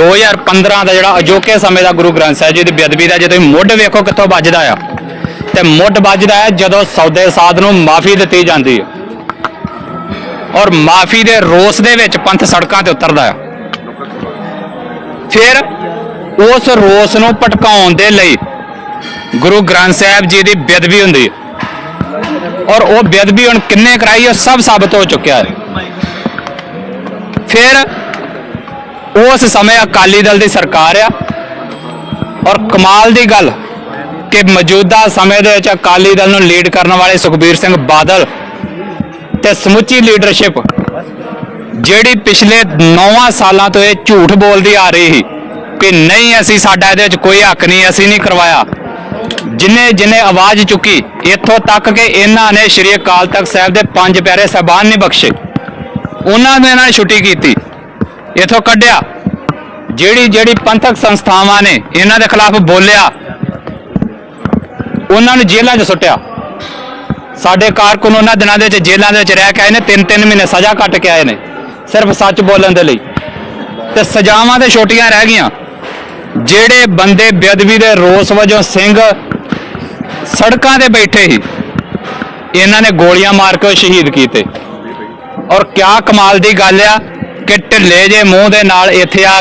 2015 ਦਾ ਜਿਹੜਾ ਅਜੋਕੇ ਸਮੇਂ ਦਾ ਗੁਰੂ ਗ੍ਰੰਥ ਸਾਹਿਬ ਜੀ ਦੀ ਬੇਅਦਬੀ ਦਾ ਜੇ ਤੁਸੀਂ ਮੁੱਢ ਵੇਖੋ ਕਿੱਥੋਂ ਵੱਜਦਾ ਆ, ਤੇ ਮੁੱਢ ਵੱਜਦਾ ਹੈ ਜਦੋਂ ਸੌਦੇ ਸਾਧ ਨੂੰ ਮਾਫੀ ਦਿੱਤੀ ਜਾਂਦੀ ਹੈ ਔਰ ਮਾਫੀ ਦੇ ਰੋਸ ਦੇ ਵਿੱਚ ਪੰਥ ਸੜਕਾਂ ਤੇ ਉਤਰਦਾ ਆ। ਫਿਰ ਉਸ ਰੋਸ ਨੂੰ ਭਟਕਾਉਣ ਦੇ ਲਈ ਗੁਰੂ ਗ੍ਰੰਥ ਸਾਹਿਬ ਜੀ ਦੀ ਬੇਅਦਬੀ ਹੁੰਦੀ ਹੈ ਔਰ ਉਹ ਬੇਅਦਬੀ ਹੁਣ ਕਿੰਨੇ ਕਰਾਈ ਉਹ ਸਭ ਸਾਬਤ ਹੋ ਚੁੱਕਿਆ ਹੈ ਫਿਰ ਉਸ ਸਮੇਂ ਅਕਾਲੀ ਦਲ ਦੀ ਸਰਕਾਰ ਆ। ਔਰ ਕਮਾਲ ਦੀ ਗੱਲ ਕਿ ਮੌਜੂਦਾ ਸਮੇਂ ਦੇ ਵਿੱਚ ਅਕਾਲੀ ਦਲ ਨੂੰ ਲੀਡ ਕਰਨ ਵਾਲੇ ਸੁਖਬੀਰ ਸਿੰਘ ਬਾਦਲ ਤੇ ਸਮੁੱਚੀ ਲੀਡਰਸ਼ਿਪ ਜਿਹੜੀ ਪਿਛਲੇ 9 ਸਾਲਾਂ ਤੋਂ ਇਹ ਝੂਠ ਬੋਲਦੀ ਆ ਰਹੀ ਸੀ ਕਿ ਨਹੀਂ, ਅਸੀਂ ਸਾਡਾ ਇਹਦੇ ਵਿੱਚ ਕੋਈ ਹੱਕ ਨਹੀਂ, ਅਸੀਂ ਨਹੀਂ ਕਰਵਾਇਆ। ਜਿਨੇ ਜਿਨੇ ਆਵਾਜ਼ ਚੁੱਕੀ, ਇੱਥੋਂ ਤੱਕ ਕਿ ਇਹਨਾਂ ਨੇ ਸ਼੍ਰੀ ਅਕਾਲ ਤਖਤ ਸਾਹਿਬ ਦੇ ਪੰਜ ਪਿਆਰੇ ਸਹਿਬਾਨ ਨਹੀਂ ਬਖਸ਼ੇ। ਉਹਨਾਂ ਨੇ ਨਾਲ ਛੁੱਟੀ ਕੀਤੀ। ਇਥੋਂ ਕੱਢਿਆ। ਜਿਹੜੀ ਜਿਹੜੀ ਪੰਥਕ ਸੰਸਥਾਵਾਂ ਨੇ, ਇਹਨਾਂ ਦੇ ਖਿਲਾਫ ਬੋਲਿਆ। ਉਹਨਾਂ ਨੂੰ ਜੇਲ੍ਹਾਂ 'ਚ ਸੁੱਟਿਆ। ਸਾਡੇ ਕਾਰਕੁਨ ਉਹਨਾਂ ਦਿਨਾਂ ਦੇ ਵਿੱਚ ਜੇਲ੍ਹਾਂ ਦੇ ਵਿੱਚ ਰਹਿ ਕੇ ਆਏ ਨੇ ਤਿੰਨ ਤਿੰਨ ਮਹੀਨੇ ਸਜ਼ਾ ਕੱਟ ਕੇ ਆਏ ਨੇ, ਸਿਰਫ ਸੱਚ ਬੋਲਣ ਦੇ ਲਈ। ਤੇ ਸਜ਼ਾਵਾਂ ਤੇ ਛੋਟੀਆਂ ਰਹਿ ਗਈਆਂ। ਜਿਹੜੇ ਬੰਦੇ ਬੇਅਦਬੀ ਦੇ ਰੋਸ ਵਜੋਂ ਸਿੰਘ ਸੜਕਾਂ ਤੇ ਬੈਠੇ ਸੀ, ਇਹਨਾਂ ਨੇ ਗੋਲੀਆਂ ਮਾਰ ਕੇ ਸ਼ਹੀਦ ਕੀਤੇ। ਔਰ ਕਿਆ ਕਮਾਲ ਦੀ ਗੱਲ ਆ ਕਿ ਢਿੱਲੇ ਜੇ ਮੂੰਹ ਦੇ ਨਾਲ ਇੱਥੇ ਆ